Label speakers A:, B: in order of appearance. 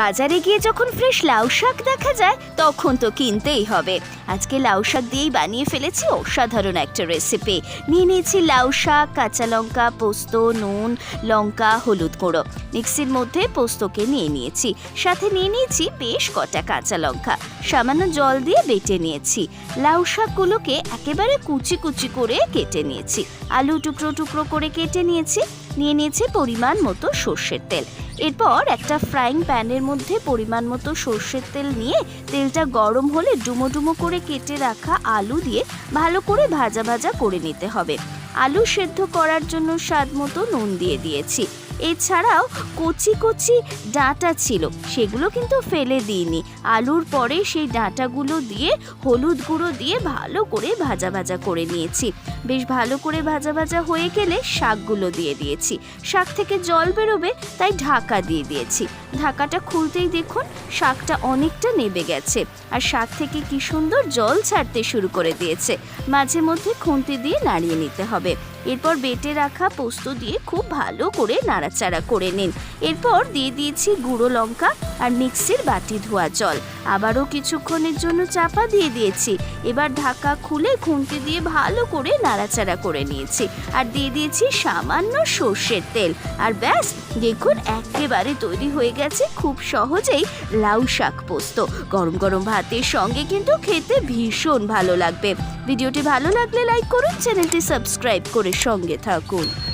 A: বাজারে গিয়ে যখন ফ্রেশ লাউ শাক দেখা যায়, তখন তো কিনতেই হবে। আজকে লাউ শাক দিয়েই বানিয়ে ফেলেছি অসাধারণ একটা রেসিপি নিয়ে নিয়েছি লাউ শাক, কাঁচা লঙ্কা, পোস্ত, নুন, লঙ্কা, হলুদ গুঁড়ো। মিক্সির মধ্যে পোস্তকে নিয়ে নিয়েছি। সাথে নিয়ে নিয়েছি বেশ কটা কাঁচা লঙ্কা। সামান্য জল দিয়ে বেটে নিয়েছি। লাউ শাকগুলোকে একেবারে কুচি কুচি করে কেটে নিয়েছি। আলু টুকরো টুকরো করে কেটে নিয়েছি। নিয়ে নিয়েছি পরিমাণ মতো সর্ষের তেল। এরপর একটা ফ্রাইং প্যানের মধ্যে পরিমাণ মতো সর্ষের তেল নিয়ে তেলটা গরম হলে ডুমো ডুমো করে কেটে রাখা আলু দিয়ে ভালো করে ভাজা ভাজা করে নিতে হবে। আলু সেদ্ধ করার জন্য স্বাদ মতো নুন দিয়ে দিয়েছি। এছাড়াও কচি কচি ডাঁটা ছিল, সেগুলো কিন্তু ফেলে দিইনি। আলুর পরে সেই ডাঁটাগুলো দিয়ে হলুদ গুঁড়ো দিয়ে ভালো করে ভাজা ভাজা করে নিয়েছি। বেশ ভালো করে ভাজা ভাজা হয়ে গেলে শাকগুলো দিয়ে দিয়েছি। শাক থেকে জল বেরোবে, তাই ঢাকা দিয়ে দিয়েছি। ঢাকাটা খুলতেই দেখুন, শাকটা অনেকটা নেবে গেছে। আর শাক থেকে কি সুন্দর জল ছাড়তে শুরু করে দিয়েছে। মাঝে মধ্যে খুন্তি দিয়ে নাড়িয়ে নিতে হবে। এরপর বেটে রাখা পোস্ত দিয়ে খুব ভালো করে নাড়াচাড়া করে নিন। এরপর দিয়ে দিয়েছি গুঁড়ো লঙ্কা আর মিক্সির বাটি ধোয়া জল। আবারও কিছুক্ষণের জন্য চাপা দিয়ে দিয়েছি। এবার ঢাকা খুলে খুন্তি দিয়ে ভালো করে নাড়াচাড়া করে নিয়েছি। আর দিয়ে দিয়েছি সামান্য সর্ষের তেল। আর ব্যাস, দেখুন একেবারে তৈরি হয়ে গেছে খুব সহজেই লাউ শাক পোস্ত। গরম গরম ভাতের সঙ্গে কিন্তু খেতে ভীষণ ভালো লাগবে। ভিডিওটি ভালো লাগলে লাইক করুন, চ্যানেলটি সাবস্ক্রাইব করে সঙ্গে থাকুন।